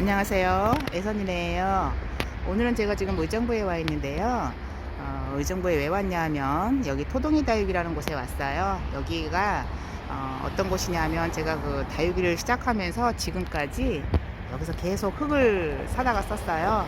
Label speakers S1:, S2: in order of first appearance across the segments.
S1: 안녕하세요. 애선이네요. 오늘은 제가 지금 의정부에 와 있는데요. 어, 의정부에 왜 왔냐 하면 여기 토동이 다육이라는 곳에 왔어요. 여기가 어, 떤 곳이냐면 제가 그 다육이를 시작하면서 지금까지 여기서 계속 흙을 사다가 썼어요.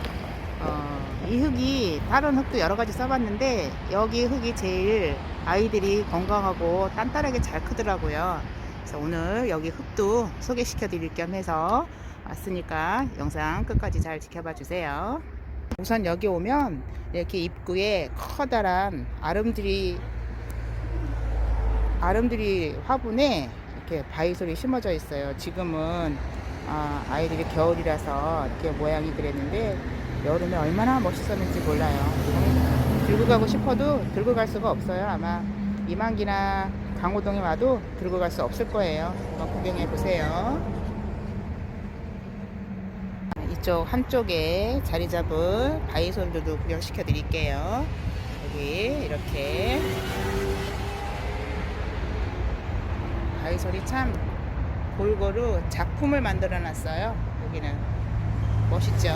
S1: 어, 이 흙이 다른 흙도 여러 가지 써봤는데 여기 흙이 제일 아이들이 건강하고 단단하게 잘 크더라고요. 그래서 오늘 여기 흙도 소개시켜 드릴 겸 해서 왔으니까 영상 끝까지 잘 지켜봐 주세요. 우선 여기 오면 이렇게 입구에 커다란 아름드리 아름드리 화분에 이렇게 바이솔이 심어져 있어요. 지금은 아, 아이들이 겨울이라서 이렇게 모양이 그랬는데 여름에 얼마나 멋있었는지 몰라요. 들고 가고 싶어도 들고 갈 수가 없어요. 아마 이만기나 강호동에 와도 들고 갈 수 없을 거예요. 한번 구경해 보세요. 이쪽 한쪽에 자리 잡은 바이솔들도 구경시켜 드릴게요. 여기 이렇게 바이솔이 참 골고루 작품을 만들어 놨어요. 여기는 멋있죠.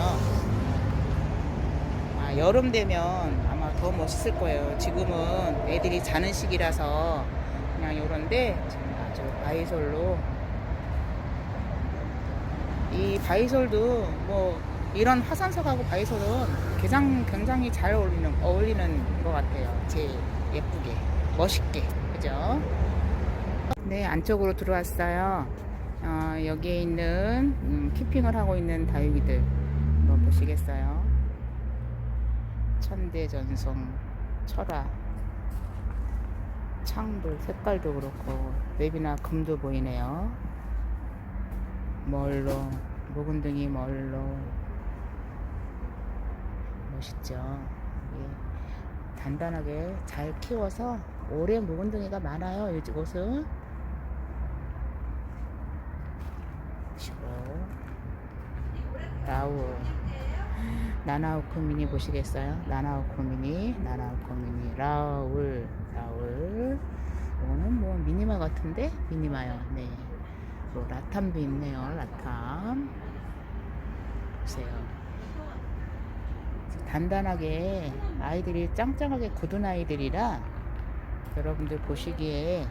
S1: 아, 여름 되면 아마 더 멋있을 거예요. 지금은 애들이 자는 시기라서 그냥 요런데 아주 바이솔로 이 바이솔도 뭐 이런 화산석하고 바이솔은 굉장히, 굉장히 잘 어울리는 어울리는 것 같아요. 제 예쁘게 멋있게 그죠? 네 안쪽으로 들어왔어요. 어, 여기에 있는 음, 키핑을 하고 있는 다육이들 한번 보시겠어요? 천대전송 철화 창들 색깔도 그렇고 웹이나 금도 보이네요. 멀로 묵은둥이 멀로 멋있죠. 예. 단단하게 잘 키워서 오래 묵은둥이가 많아요. 이곳은 보시고 라우 나나우코 미니 보시겠어요? 나나우코 미니 나나우코 미니 라울 라울 이거는 뭐 미니마 같은데 미니마요. 네. 또 라탐도 있네요. 라탐. 보세요. 단단하게 아이들이 짱짱하게 굳은 아이들이라 여러분들 보시기에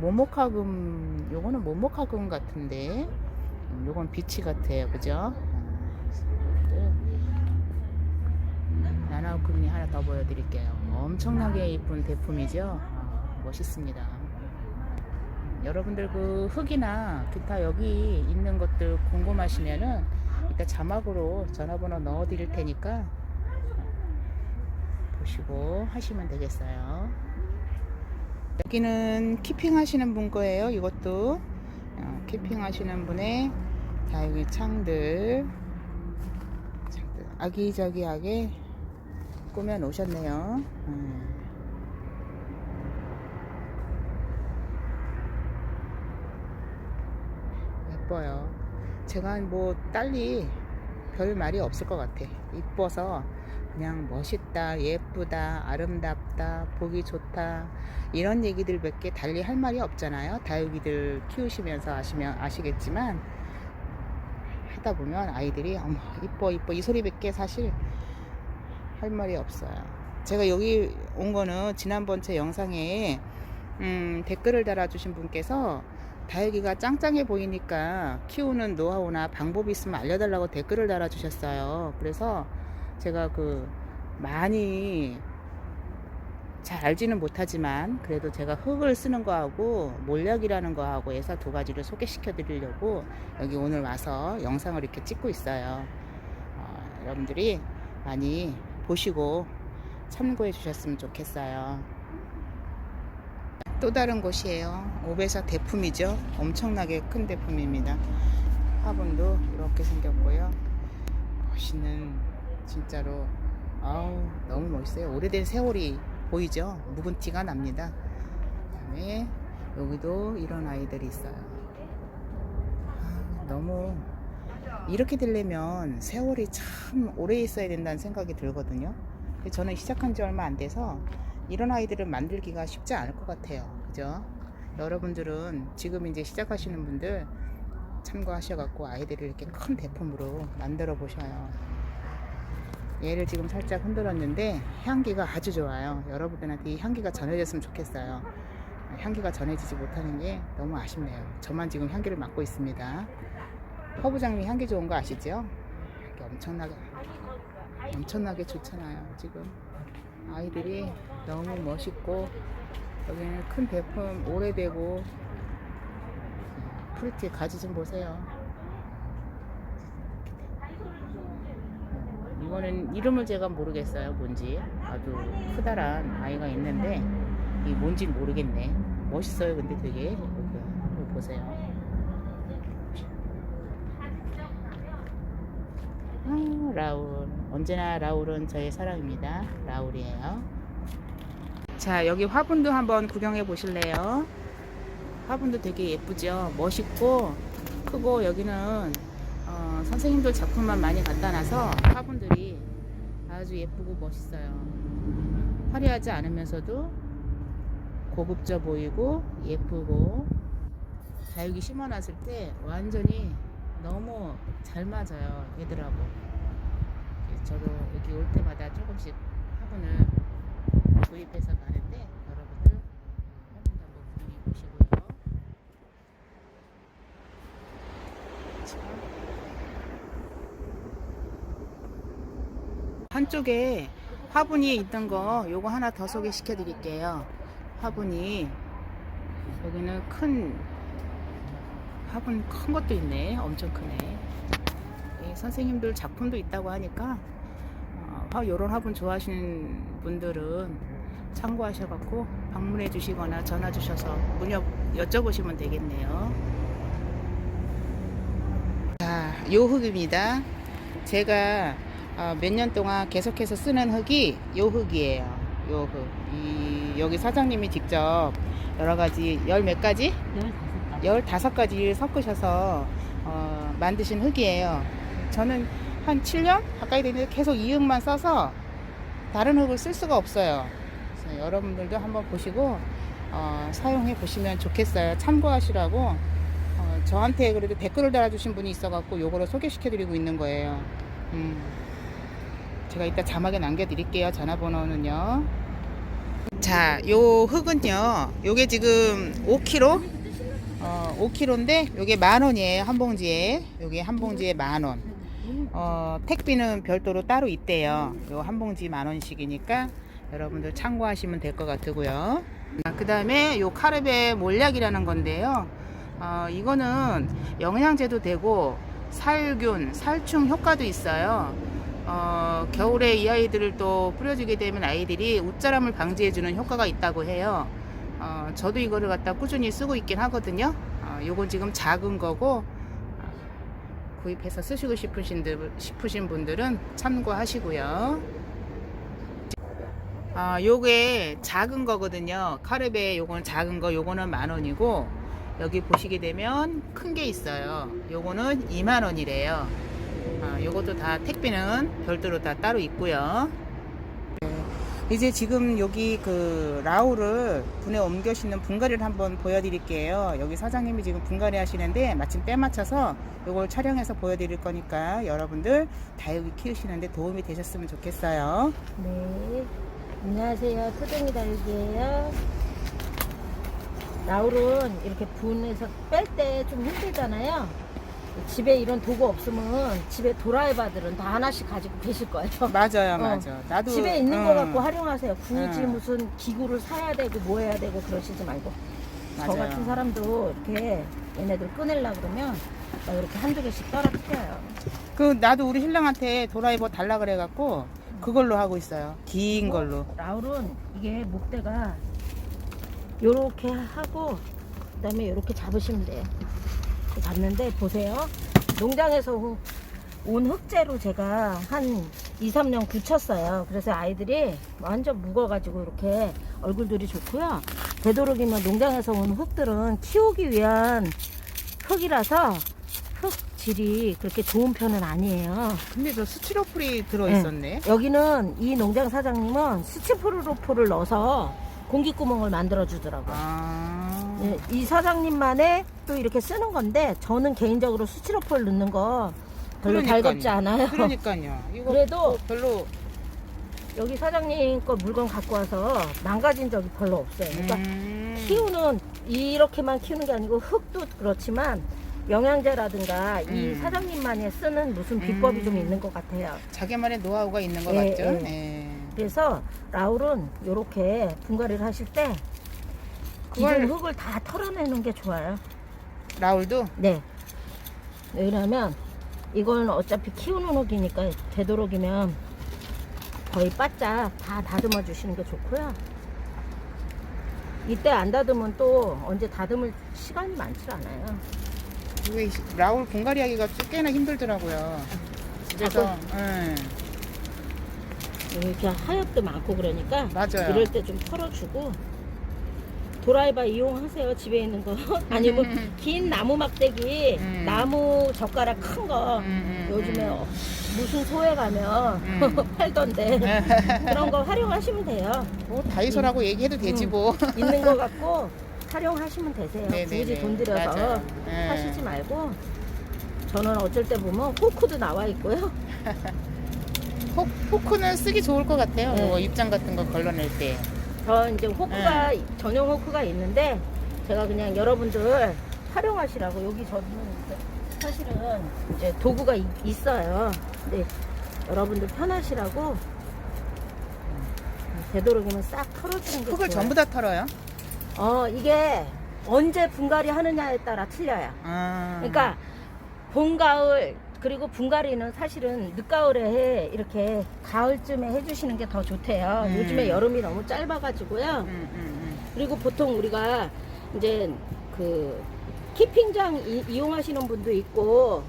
S1: 모모카금, 요거는 모모카금 같은데, 음, 요건 비치 같아요. 그죠? 아, 나나우크민이 하나 더 보여드릴게요. 엄청나게 이쁜 대품이죠? 아, 멋있습니다. 여러분들 그 흙이나 기타 여기 있는 것들 궁금하시면은 이따 자막으로 전화번호 넣어 드릴 테니까 보시고 하시면 되겠어요. 여기는 키핑 하시는 분 거예요. 이것도 어, 키핑 하시는 분의 다육이 창들 창들 아기자기하게 꾸며 놓으셨네요. 음. 예뻐요. 제가 뭐 딸리 별 말이 없을 것 같아. 이뻐서 그냥 멋있다, 예쁘다, 아름답다, 보기 좋다 이런 얘기들 몇개 달리 할 말이 없잖아요. 다육이들 키우시면서 아시면 아시겠지만 하다 보면 아이들이 어머 이뻐 이뻐 이 소리 몇개 사실 할 말이 없어요. 제가 여기 온 거는 지난번 제 영상에 음, 댓글을 달아주신 분께서 다육이가 짱짱해 보이니까 키우는 노하우나 방법이 있으면 알려달라고 댓글을 달아주셨어요. 그래서 제가 그 많이 잘 알지는 못하지만 그래도 제가 흙을 쓰는 거하고 몰약이라는 거하고 해서 두 가지를 소개시켜 드리려고 여기 오늘 와서 영상을 이렇게 찍고 있어요. 어, 여러분들이 많이 보시고 참고해 주셨으면 좋겠어요. 또 다른 곳이에요. 오베사 대품이죠. 엄청나게 큰 대품입니다. 화분도 이렇게 생겼고요. 멋있는 진짜로 아우 너무 멋있어요. 오래된 세월이 보이죠? 묵은 티가 납니다. 그다음에 여기도 이런 아이들이 있어요. 아, 너무 이렇게 되려면 세월이 참 오래 있어야 된다는 생각이 들거든요. 저는 시작한 지 얼마 안 돼서 이런 아이들을 만들기가 쉽지 않을 것 같아요. 그죠? 여러분들은 지금 이제 시작하시는 분들 참고하셔갖고 아이들을 이렇게 큰 대품으로 만들어 보셔요. 얘를 지금 살짝 흔들었는데 향기가 아주 좋아요. 여러분들한테 이 향기가 전해졌으면 좋겠어요. 향기가 전해지지 못하는 게 너무 아쉽네요. 저만 지금 향기를 맡고 있습니다. 허브장미 향기 좋은 거 아시죠? 이렇게 엄청나게 엄청나게 좋잖아요. 지금 아이들이 너무 멋있고 여기는 큰 대품 오래되고 프리티 가지 좀 보세요. 이거는 이름을 제가 모르겠어요. 뭔지 아주 크다란 아이가 있는데 이 뭔지 모르겠네. 멋있어요. 근데 되게 이거 보세요. 아, 라울 언제나 라울은 저의 사랑입니다. 라울이에요. 자 여기 화분도 한번 구경해 보실래요? 화분도 되게 예쁘죠. 멋있고 크고 여기는 어, 선생님들 작품만 많이 갖다 놔서 화분들이 아주 예쁘고 멋있어요. 화려하지 않으면서도 고급져 보이고 예쁘고 다육이 심어놨을 때 완전히 너무 잘 맞아요 얘들하고 저도 여기 올 때마다 조금씩 화분을 구입해서 가는데 여러분들 화분도 한번 구경해 보시고요. 자. 한쪽에 화분이 있던 거 요거 하나 더 소개시켜 드릴게요. 화분이 여기는 큰 화분 큰 것도 있네. 엄청 크네. 예, 선생님들 작품도 있다고 하니까 어, 화- 요런 화분 좋아하시는 분들은 참고하셔갖고 방문해 주시거나 전화 주셔서 문여 여쭤보시면 되겠네요 자, 요 흙입니다 제가 어, 몇년 동안 계속해서 쓰는 흙이 요 흙이에요 요 흙. 이, 여기 사장님이 직접 여러 가지 열몇 가지? 15가지를 섞으셔서 어, 만드신 흙이에요. 저는 한 7년 가까이 됐는데 계속 이 흙만 써서 다른 흙을 쓸 수가 없어요. 그래서 여러분들도 한번 보시고 어, 사용해 보시면 좋겠어요. 참고하시라고 어, 저한테 그래도 댓글을 달아주신 분이 있어갖고 요거를 소개시켜 드리고 있는 거예요. 음. 제가 이따 자막에 남겨드릴게요. 전화번호는요. 자, 요 흙은요. 요게 지금 5kg 어, 5kg인데 요게 만 원이에요 한 봉지에 요게 한 봉지에 만 원 어, 택비는 별도로 따로 있대요 요 한 봉지 만 원씩이니까 여러분들 참고하시면 될 것 같고요 그 다음에 요 카르베 몰약이라는 건데요 어, 이거는 영양제도 되고 살균 살충 효과도 있어요 어, 겨울에 이 아이들을 또 뿌려주게 되면 아이들이 웃자람을 방지해주는 효과가 있다고 해요 어, 저도 이거를 갖다 꾸준히 쓰고 있긴 하거든요. 어, 요건 지금 작은 거고 어, 구입해서 쓰시고 싶으신, 들, 싶으신 분들은 참고하시고요. 아, 요게 작은 거거든요. 카르베 요거는 작은 거, 요거는 만 원이고 여기 보시게 되면 큰 게 있어요. 요거는 2만 원이래요. 아, 요것도 다 택배는 별도로 다 따로 있고요. 이제 지금 여기 그 라우를 분에 옮겨 싣는 분갈이를 한번 보여드릴게요. 여기 사장님이 지금 분갈이 하시는데 마침 때 맞춰서 이걸 촬영해서 보여드릴 거니까 여러분들 다육이 키우시는데 도움이 되셨으면 좋겠어요.
S2: 네. 안녕하세요. 토종이 다육이에요. 라울은 이렇게 분해서 뺄 때 좀 힘들잖아요. 집에 이런 도구 없으면 집에 도라이바들은 다 하나씩 가지고 계실 거예요.
S1: 맞아요,
S2: 어.
S1: 맞아. 나도
S2: 집에 있는
S1: 음,
S2: 거 갖고 활용하세요. 굳이
S1: 음.
S2: 무슨 기구를 사야 되고 뭐 해야 되고 그러시지 말고. 저
S1: 맞아요.
S2: 같은 사람도 이렇게 얘네들 꺼내려 그러면 막 이렇게 한두 개씩 떨어뜨려요.
S1: 그 나도 우리 신랑한테 도라이버 달라 그래갖고 그걸로 하고 있어요. 긴
S2: 뭐?
S1: 걸로.
S2: 라울은 이게 목대가 요렇게 하고 그다음에 요렇게 잡으시면 돼요. 잡는데 보세요. 농장에서 오- 온 흑재로 제가 한 2, 3년 굳혔어요. 그래서 아이들이 완전 묵어가지고 이렇게 얼굴들이 좋고요. 되도록이면 농장에서 온 흙들은 키우기 위한 흙이라서 흙 질이 그렇게 좋은 편은 아니에요.
S1: 근데 저 스티로폴이 들어있었네.
S2: 여기는 이 농장 사장님은 스치프로로포를 넣어서 공기구멍을 만들어 주더라고요.
S1: 아.
S2: 예, 이 사장님만의 또 이렇게 쓰는 건데 저는 개인적으로 수치로폴 넣는 거 별로
S1: 그러니까요.
S2: 달갑지 않아요.
S1: 그러니까요. 이거
S2: 그래도
S1: 뭐 별로
S2: 여기 사장님 거 물건 갖고 와서 망가진 적이 별로 없어요. 그러니까
S1: 음,
S2: 키우는 이렇게만 키우는 게 아니고 흙도 그렇지만 영양제라든가 이
S1: 음.
S2: 사장님만이 쓰는 무슨 비법이
S1: 음.
S2: 좀 있는 것 같아요.
S1: 자기만의 노하우가 있는 것
S2: 예,
S1: 같죠.
S2: 예.
S1: 예.
S2: 그래서 라울은 이렇게 분갈이를 하실 때
S1: 그걸-
S2: 기존 흙을 다 털어내는 게 좋아요.
S1: 라울도
S2: 네. 왜냐면 이건 어차피 키우는 흙이니까 되도록이면 거의 바짝 다 다듬어 주시는 게 좋고요. 이때 안 다듬으면 또 언제 다듬을 시간이 많지 않아요.
S1: 이게 라울 분갈이 하기가 꽤나 힘들더라고요. 집에서 예.
S2: 이렇게 하엽도 많고 그러니까
S1: 맞아요.
S2: 이럴 때 좀 털어주고 도라이바 이용하세요 집에 있는 거 아니면
S1: 음.
S2: 긴 나무 막대기
S1: 음.
S2: 나무 젓가락 큰 거
S1: 음, 음,
S2: 요즘에
S1: 음.
S2: 어, 무슨 소에 가면
S1: 음.
S2: 팔던데 그런 거 활용하시면 돼요
S1: 뭐 다이소라고 얘기해도 되지
S2: 음.
S1: 뭐.
S2: 있는 거 갖고 활용하시면 되세요
S1: 네네네.
S2: 굳이 돈 들여서
S1: 맞아요. 예.
S2: 하시지 말고 저는 어쩔 때 보면 호크도 나와 있고요
S1: 포, 포크는 쓰기 좋을 것 같아요.
S2: 네.
S1: 뭐 입장 같은 거 걸러낼 때.
S2: 저 이제 호크가
S1: 네.
S2: 전용 호크가 있는데 제가 그냥 여러분들 활용하시라고 여기 저는 이제 사실은 이제 도구가 이- 있어요. 근데 여러분들 편하시라고 되도록이면 싹 털어주는 게
S1: 흙을
S2: 좋아요.
S1: 전부 다 털어요.
S2: 어 이게 언제 분갈이 하느냐에 따라 틀려요.
S1: 아.
S2: 그러니까 봄, 가을 그리고 분갈이는 사실은 늦가을에 해, 이렇게 가을쯤에 해주시는 게 더 좋대요.
S1: 음.
S2: 요즘에 여름이 너무 짧아가지고요.
S1: 음, 음,
S2: 그리고 보통 우리가 이제 그 키핑장 이, 이용하시는 분도 있고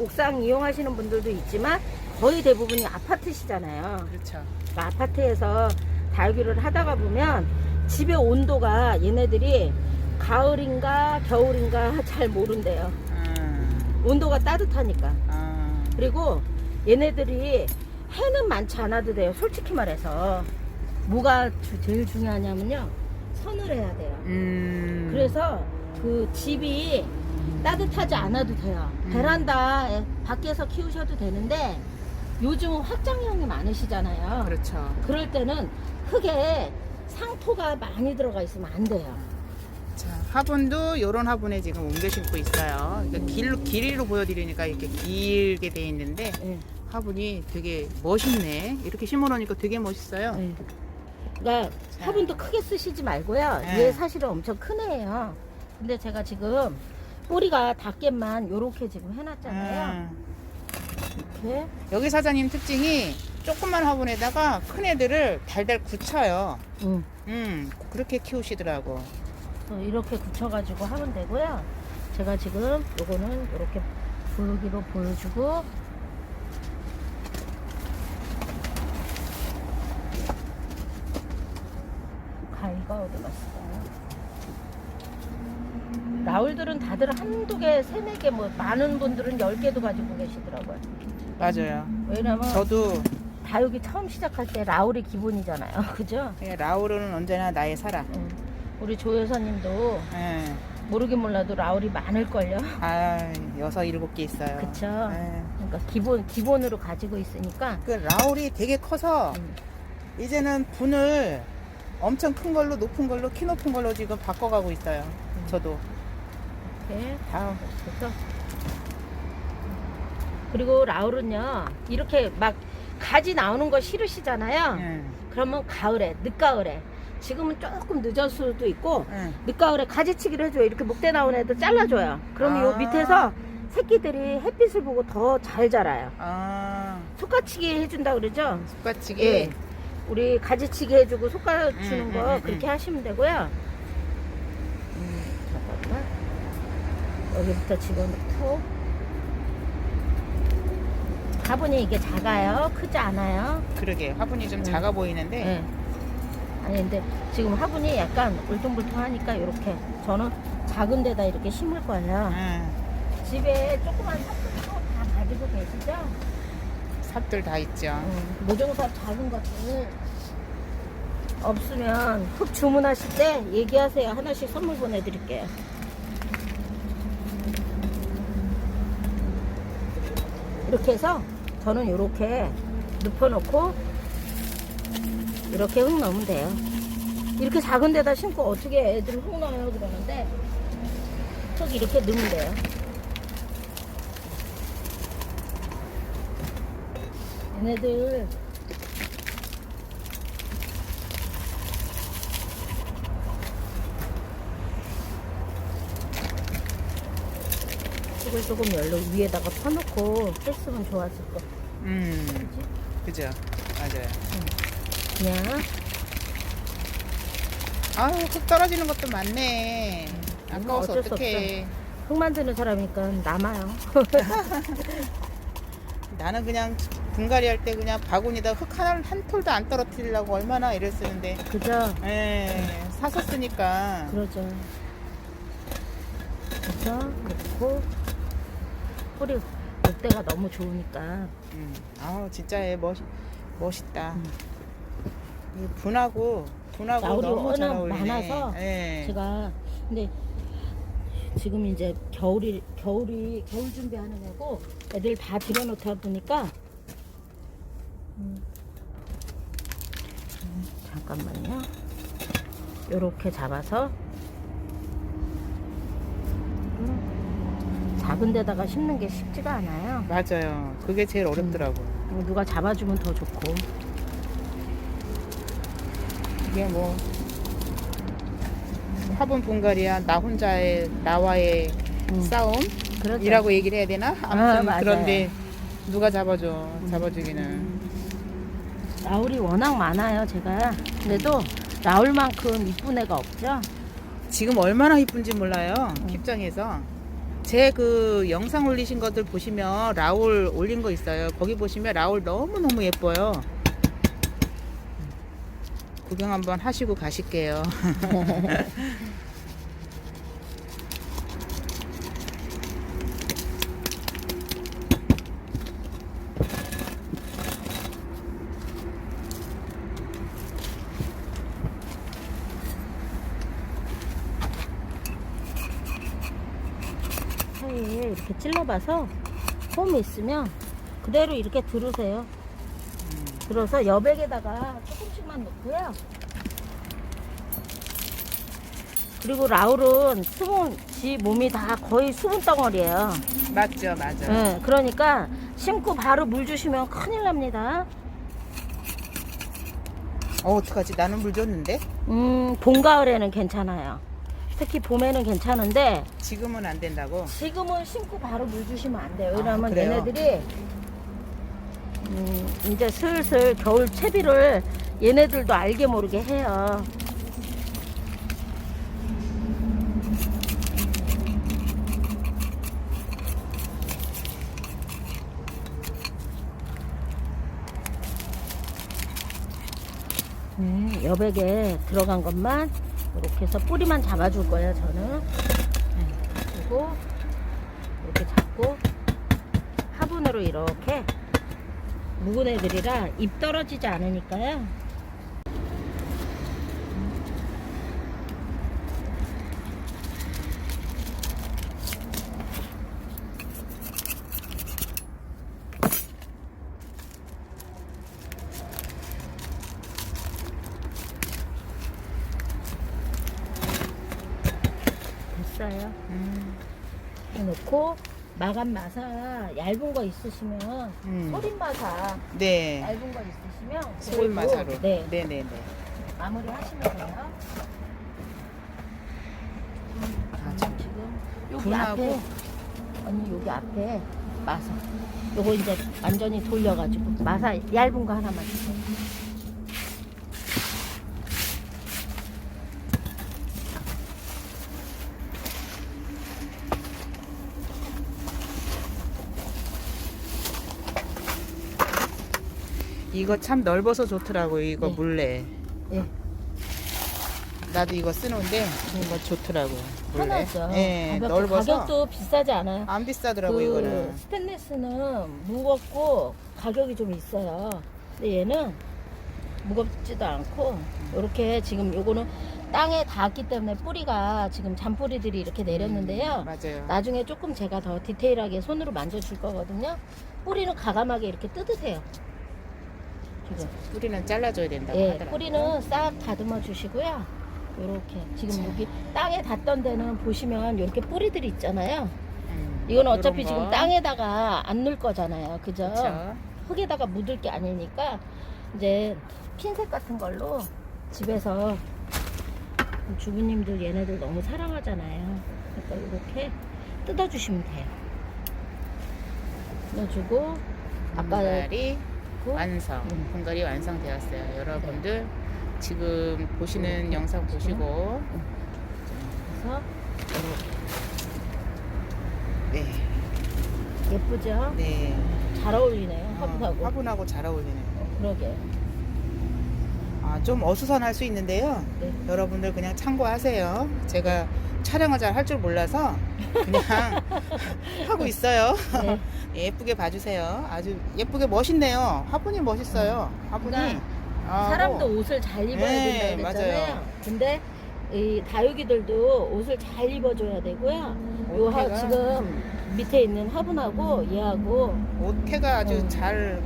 S2: 옥상 이용하시는 분들도 있지만 거의 대부분이 아파트시잖아요.
S1: 음. 그렇죠.
S2: 그러니까 아파트에서 다육이를 하다가 보면 집의 온도가 얘네들이 가을인가 겨울인가 잘 모른대요.
S1: 아,
S2: 온도가 따뜻하니까.
S1: 아.
S2: 그리고 얘네들이 해는 많지 않아도 돼요. 솔직히 말해서. 뭐가 주- 제일 중요하냐면요. 선을 해야 돼요.
S1: 음.
S2: 그래서 그 집이 따뜻하지 않아도 돼요.
S1: 음.
S2: 베란다 밖에서 키우셔도 되는데 요즘 확장형이 많으시잖아요.
S1: 그렇죠.
S2: 그럴 때는 흙에 상토가 많이 들어가 있으면 안 돼요.
S1: 자, 화분도 요런 화분에 지금 옮겨 심고 있어요. 그러니까 길, 길이로 보여드리니까 이렇게 길게 돼 있는데
S2: 예.
S1: 화분이 되게 멋있네. 이렇게 심어놓으니까 되게 멋있어요.
S2: 예. 그러니까
S1: 자.
S2: 화분도 크게 쓰시지 말고요.
S1: 네.
S2: 얘 사실은 엄청 큰 애예요. 근데 제가 지금 뿌리가 닿게만 요렇게 지금 해놨잖아요.
S1: 음.
S2: 이렇게
S1: 여기 사장님 특징이 조그만 화분에다가 큰 애들을 달달 굳혀요.
S2: 음.
S1: 음, 그렇게 키우시더라고.
S2: 또 이렇게 굳혀가지고 하면 되고요. 제가 지금 요거는 이렇게 부르기로 보여주고 가위가 어디 갔어요? 라울들은 다들 한두 개, 세네 개, 뭐 많은 분들은 열 개도 가지고 계시더라고요.
S1: 맞아요.
S2: 왜냐면
S1: 저도
S2: 다육이 처음 시작할 때 라울이 기본이잖아요. 그죠?
S1: 그냥 라우르는 언제나 나의 사랑.
S2: 응. 우리 조 여사님도
S1: 예.
S2: 모르긴 몰라도 라울이 많을걸요.
S1: 아, 여섯 일곱 개 있어요.
S2: 그쵸.
S1: 예.
S2: 그러니까 기본 기본으로 가지고 있으니까
S1: 그 라울이 되게 커서
S2: 음,
S1: 이제는 분을 엄청 큰 걸로 높은 걸로 키 높은 걸로 지금 바꿔가고 있어요.
S2: 음.
S1: 저도
S2: 이렇게
S1: 다
S2: 그래서 그리고 라울은요 이렇게 막 가지 나오는 거 싫으시잖아요.
S1: 예.
S2: 그러면 가을에 늦가을에 지금은 조금 늦을 수도 있고
S1: 예.
S2: 늦가을에 가지치기를 해줘요. 이렇게 목대 나온 애들 잘라줘요. 그러면
S1: 아.
S2: 요 밑에서 새끼들이 햇빛을 보고 더 잘 자라요.
S1: 아,
S2: 속가치기 해준다 그러죠.
S1: 숟가치기.
S2: 예. 우리 가지치기 해주고 속가 주는
S1: 음,
S2: 거
S1: 음,
S2: 그렇게
S1: 음.
S2: 하시면 되고요. 음, 잠깐만. 여기부터 집어넣고. 화분이 이게 작아요? 크지 않아요?
S1: 그러게 화분이 좀
S2: 음.
S1: 작아 보이는데
S2: 네. 아니 근데 지금 화분이 약간 울퉁불퉁하니까 이렇게 저는 작은 데다 이렇게 심을 거예요.
S1: 예.
S2: 집에 조그만 삽들도 다 가지고 계시죠?
S1: 삽들 다 있죠.
S2: 음, 모종삽 작은 것들 없으면 흙 주문하실 때 얘기하세요. 하나씩 선물 보내드릴게요. 이렇게 해서 저는 이렇게 눕혀놓고 이렇게 흙 넣으면 돼요. 이렇게 작은 데다 심고 어떻게 애들 흙 넣어요 그러는데 흙 이렇게 넣으면 돼요. 얘네들 흙을 조금 열로 위에다가 퍼놓고 했으면 좋았을 거.
S1: 음, 그죠. 맞아요.
S2: 그냥
S1: 아유, 흙 떨어지는 것도 많네. 아까워서
S2: 어쩔 수
S1: 어떡해.
S2: 흙 만드는 사람이니까 남아요.
S1: 나는 그냥 분갈이 할 때 그냥 바구니다 흙 하나 한 톨도 안 떨어뜨리려고 얼마나 애를 쓰는데
S2: 그죠?
S1: 예 사서 쓰니까
S2: 그러죠. 그래서 그렇고 뿌리 목대가 너무 좋으니까
S1: 음, 아우 진짜 얘 멋, 멋있다
S2: 음.
S1: 이 분하고 분하고
S2: 나울이
S1: 너무 잘
S2: 워낙
S1: 어울리네
S2: 많아서
S1: 예.
S2: 제가 근데 지금 이제 겨울이 겨울이 겨울 준비하는 애고 애들 다 들여놓다 보니까 음. 음, 잠깐만요. 요렇게 잡아서 작은 데다가 심는 게 쉽지가 않아요.
S1: 맞아요 그게 제일 어렵더라고
S2: 음, 누가 잡아주면 더 좋고.
S1: 이게 뭐 화분 분갈이야 나 혼자의 나와의
S2: 음,
S1: 싸움
S2: 그렇죠.
S1: 이라고 얘기를 해야 되나 아무튼
S2: 아, 맞아요.
S1: 그런데 누가 잡아줘 잡아주기는
S2: 나울이 워낙 많아요, 제가. 근데도 나울만큼 이쁜 애가 없죠?
S1: 지금 얼마나 이쁜지 몰라요.
S2: 음.
S1: 킵장에서. 제 그 영상 올리신 것들 보시면 라울 올린 거 있어요. 거기 보시면 라울 너무너무 예뻐요. 구경 한번 하시고 가실게요.
S2: 사이에 찔러봐서 홈이 있으면 그대로 이렇게 들으세요. 들어서 여백에다가 조금씩만 넣고요. 그리고 라울은 수분, 지 몸이 다 거의 수분 덩어리예요.
S1: 맞죠, 맞아.
S2: 네, 그러니까 심고 바로 물 주시면 큰일 납니다.
S1: 어, 어떡하지? 나는 물 줬는데?
S2: 음, 봄, 가을에는 괜찮아요. 특히 봄에는 괜찮은데
S1: 지금은 안 된다고?
S2: 지금은 심고 바로 물 주시면 안 돼요.
S1: 아,
S2: 왜냐면
S1: 그래요?
S2: 얘네들이 음, 이제 슬슬 겨울 채비를 얘네들도 알게 모르게 해요. 음, 여백에 들어간 것만 이렇게 해서 뿌리만 잡아줄 거예요, 저는. 네, 그리고 이렇게 잡고 화분으로 이렇게 묵은 애들이라 입 떨어지지 않으니까요. 됐어요.
S1: 음,
S2: 해놓고 마감 마사 얇은 거 있으시면
S1: 음.
S2: 소림 마사
S1: 네.
S2: 얇은 거 있으시면 그걸로,
S1: 마사로.
S2: 네
S1: 네 네 네.
S2: 마무리 하시면 돼요.
S1: 아, 참.
S2: 지금 여기
S1: 분하고.
S2: 앞에 언니 여기 앞에 마사 요거 이제 완전히 돌려가지고 마사 얇은 거 하나만 주세요.
S1: 이거 참 넓어서 좋더라고요. 이거
S2: 네.
S1: 물레.
S2: 예,
S1: 나도 이거 쓰는데 이거 좋더라고. 물레.
S2: 편하죠.
S1: 예,
S2: 가볍고
S1: 넓어서
S2: 가격도 비싸지 않아요.
S1: 안 비싸더라고
S2: 그
S1: 이거는.
S2: 스테인리스는 무겁고 가격이 좀 있어요. 근데 얘는 무겁지도 않고 이렇게 지금 요거는 땅에 닿았기 때문에 뿌리가 지금 잔뿌리들이 이렇게 내렸는데요.
S1: 맞아요.
S2: 나중에 조금 제가 더 디테일하게 손으로 만져줄 거거든요. 뿌리는 가감하게 이렇게 뜯으세요. 지금.
S1: 뿌리는 잘라줘야 된다고
S2: 예,
S1: 하더라고요.
S2: 뿌리는 싹 다듬어 주시고요. 요렇게 지금 여기 땅에 닿던 데는 보시면 이렇게 뿌리들이 있잖아요.
S1: 음,
S2: 이건 어차피
S1: 거.
S2: 지금 땅에다가 안 넣을 거잖아요. 그죠?
S1: 그쵸.
S2: 흙에다가 묻을 게 아니니까 이제 핀셋 같은 걸로 집에서 주부님들 얘네들 너무 사랑하잖아요. 그러니까 이렇게 뜯어주시면 돼요. 뜯어주고 아까
S1: 분갈이
S2: 그
S1: 완성.
S2: 음.
S1: 분갈이 완성되었어요. 여러분들 지금 보시는 영상 보시고
S2: 그래서
S1: 네,
S2: 예쁘죠?
S1: 네.
S2: 잘 어울리네요.
S1: 어,
S2: 화분하고.
S1: 화분하고 잘 어울리네요.
S2: 그러게.
S1: 아, 좀 어수선할 수 있는데요.
S2: 네.
S1: 여러분들 그냥 참고하세요. 제가 촬영을 잘 할 줄 몰라서 그냥 하고 있어요.
S2: 네.
S1: 예쁘게 봐주세요. 아주 예쁘게 멋있네요. 화분이 멋있어요. 화분이.
S2: 그러니까
S1: 아,
S2: 사람도
S1: 뭐,
S2: 옷을 잘 입어야
S1: 네,
S2: 된다고 그랬잖아요.
S1: 맞아요.
S2: 근데 이 다육이들도 옷을 잘 입어줘야 되고요. 요 하, 지금 밑에 있는 화분하고 얘하고
S1: 옷태가 아주
S2: 어.
S1: 잘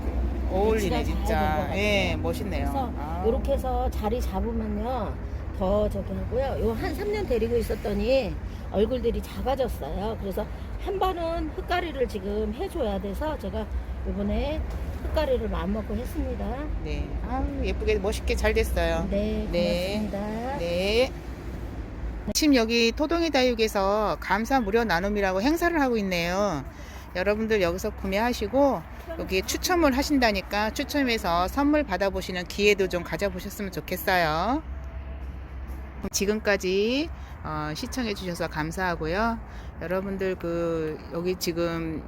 S1: 어울리네 진짜. 예, 멋있네요.
S2: 그래서
S1: 아.
S2: 이렇게 해서 자리 잡으면요 더 저기 하고요. 요 한 3년 데리고 있었더니 얼굴들이 작아졌어요. 그래서 한 번은 흙가리를 지금 해줘야 돼서 제가 이번에 흙가리를 마음먹고 했습니다.
S1: 네. 아, 예쁘게 멋있게 잘 됐어요.
S2: 네,
S1: 네.
S2: 고맙습니다.
S1: 네. 지금 여기 토동이 다육에서 감사 무료 나눔이라고 행사를 하고 있네요. 여러분들 여기서 구매하시고 여기 추첨을 하신다니까 추첨해서 선물 받아보시는 기회도 좀 가져보셨으면 좋겠어요. 지금까지 어, 시청해 주셔서 감사하고요. 여러분들 그 여기 지금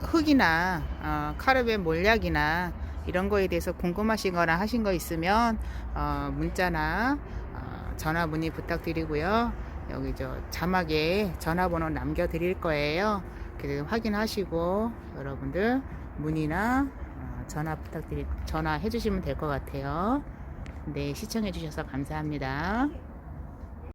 S1: 흙이나 어, 카르벤 몰약이나 이런 거에 대해서 궁금하시거나 하신 거 있으면 어, 문자나 어, 전화 문의 부탁드리고요. 여기 저 자막에 전화번호 남겨 드릴 거예요. 그 확인하시고 여러분들 문의나 어, 전화 부탁드리 전화해 주시면 될 것 같아요. 네 시청해 주셔서 감사합니다.